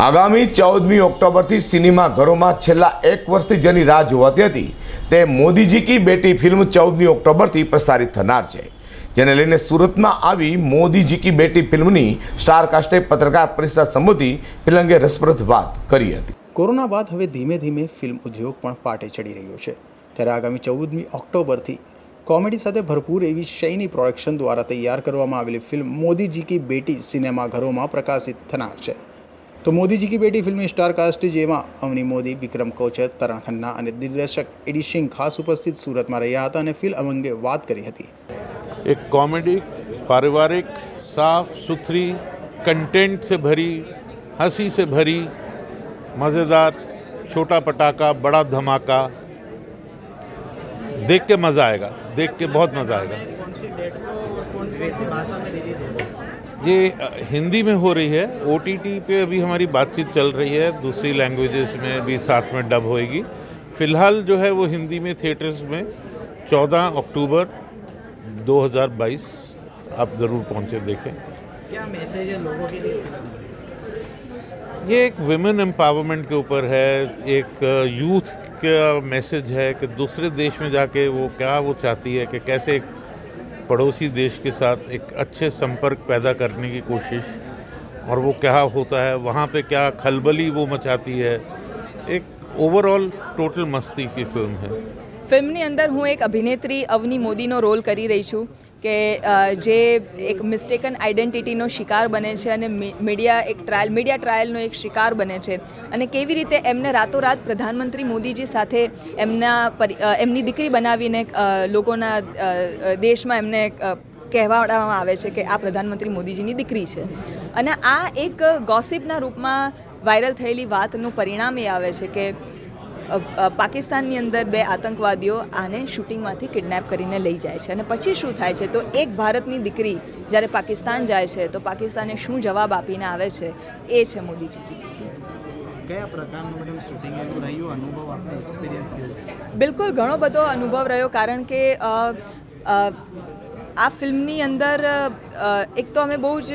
આગામી ચૌદમી ઓક્ટોબરથી સિનેમા ઘરોમાં છેલ્લા એક વર્ષથી જેની રાહ જોવાતી હતી, તે મોદીજી કી બેટી ફિલ્મ ચૌદમી ઓક્ટોબરથી પ્રસારિત થનાર છે, જેને લઈને સુરતમાં આવી મોદીજી કી બેટી ફિલ્મની સ્ટાર કાસ્ટે પત્રકાર પરિષદ સંબોધી ફિલ્મ અંગે રસપ્રદ વાત કરી હતી. કોરોના બાદ હવે ધીમે ધીમે ફિલ્મ ઉદ્યોગ પણ પાટે ચડી રહ્યો છે. ત્યારે આગામી ચૌદમી ઓક્ટોબરથી કોમેડી સાથે ભરપૂર એવી શૈની પ્રોડક્શન દ્વારા તૈયાર કરવામાં આવેલી ફિલ્મ મોદીજી કી બેટી સિનેમાઘરોમાં પ્રકાશિત થનાર છે. તો મોદીજી કી બેટી ફિલ્મની સ્ટાર કાસ્ટ જેમાં અવની મોદી વિક્રમ કોચર તરણ ખન્ના અને દિગ્દર્શક એડી સિંહ ખાસ ઉપસ્થિત સુરતમાં રહ્યા હતા અને ફિલ્મ અંગે વાત કરી હતી एक कॉमेडी पारिवारिक साफ सुथरी कंटेंट से भरी हंसी से भरी मज़ेदार छोटा पटाखा बड़ा धमाका देख के मज़ा आएगा देख के बहुत मज़ा आएगा ये हिंदी में हो रही है। ओटीटी पे अभी हमारी बातचीत चल रही है। दूसरी लैंग्वेजेस में भी साथ में डब होएगी। फ़िलहाल जो है वो हिंदी में थिएटर्स में 14 अक्टूबर 2022 आप ज़रूर पहुँचे देखें। क्या मैसेज है लोगों के लिए? ये एक विमेन एम्पावरमेंट के ऊपर है। एक यूथ का मैसेज है कि दूसरे देश में जाके वो क्या वो चाहती है कि कैसे एक पड़ोसी देश के साथ एक अच्छे संपर्क पैदा करने की कोशिश और वो क्या होता है वहाँ पे क्या खलबली वो मचाती है एक ओवरऑल टोटल मस्ती की फिल्म है ફિલ્મની અંદર હું એક અભિનેત્રી અવની મોદીનો રોલ કરી રહી છું કે જે એક મિસ્ટેકન આઈડેન્ટિટીનો શિકાર બને છે અને મીડિયા એક ટ્રાયલ મીડિયા ટ્રાયલનો એક શિકાર બને છે. અને કેવી રીતે એમને રાતોરાત પ્રધાનમંત્રી મોદીજી સાથે એમના એમની દીકરી બનાવીને લોકોના દેશમાં એમને કહેવાડવામાં આવે છે કે આ પ્રધાનમંત્રી મોદીજીની દીકરી છે. અને આ એક ગોસિપના રૂપમાં વાયરલ થયેલી વાતનું પરિણામ એ આવે છે કે પાકિસ્તાનની અંદર બે આતંકવાદીઓ આને શૂટિંગમાંથી કિડનેપ કરીને લઈ જાય છે. અને પછી શું થાય છે? તો એક ભારતની દીકરી જ્યારે પાકિસ્તાન જાય છે તો પાકિસ્તાને શું જવાબ આપીને આવે છે? એ છે મોદીજી કયા પ્રકારનું મેડમ શૂટિંગ એવું રહ્યું? અનુભવ આપણે એક્સપિરિયન્સ બિલકુલ ઘણો બધો અનુભવ રહ્યો કારણ કે આ ફિલ્મની અંદર એક તો અમે બહુ જ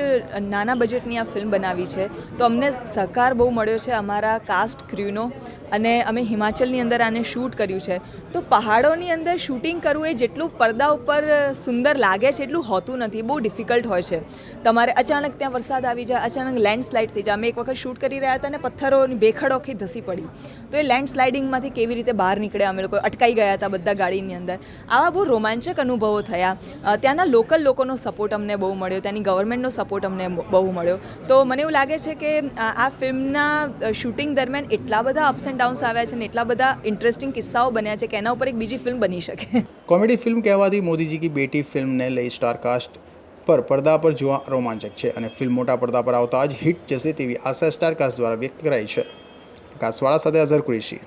નાના બજેટની આ ફિલ્મ બનાવી છે. તો અમને સહકાર બહુ મળ્યો છે અમારા કાસ્ટ ક્ર્યુનો અને અમે હિમાચલની અંદર આને શૂટ કર્યું છે. તો પહાડોની અંદર શૂટિંગ કરવું એ જેટલું પડદા ઉપર સુંદર લાગે છે એટલું હોતું નથી, બહુ ડિફિકલ્ટ હોય છે. તમારે અચાનક ત્યાં વરસાદ આવી જાય, અચાનક લેન્ડસ્લાઇડ થઈ જાય. અમે એક વખત શૂટ કરી રહ્યા હતા અને પથ્થરોની બેખડોખી ધસી પડી. તો એ લેન્ડસ્લાઇડિંગમાંથી કેવી રીતે બહાર નીકળ્યા અમે લોકો? અટકાઈ ગયા હતા બધા ગાડીની અંદર. આવા બહુ રોમાંચક અનુભવો થયા. ત્યાંના લોકલ લોકોનો સપોર્ટ અમને બહુ મળ્યો, ત્યાંની ગવર્મેન્ટનો સપોર્ટ અમને બહુ મળ્યો. તો મને એવું લાગે છે કે, આ ફિલ્મના શૂટિંગ દરમિયાન એટલા બધા અપ્સ એન્ડ ડાઉન્સ આવ્યા છે ને એટલા બધા ઇન્ટરેસ્ટિંગ કિસ્સાઓ બન્યા છે કે એના ઉપર એક બીજી ફિલ્મ બની શકે. કોમેડી ફિલ્મ કહેવાતી મોદીજી કી બેટી ફિલ્મને લઈ સ્ટાર કાસ્ટ પર પડદા પર જોવા રોમાંચક છે અને ફિલ્મ મોટા પડદા પર આવતા જ હિટ જશે તેવી આશા સ્ટાર કાસ્ટ દ્વારા વ્યક્ત કરાઈ છે. કાસવાળા સાથે અઝર કુરેશી.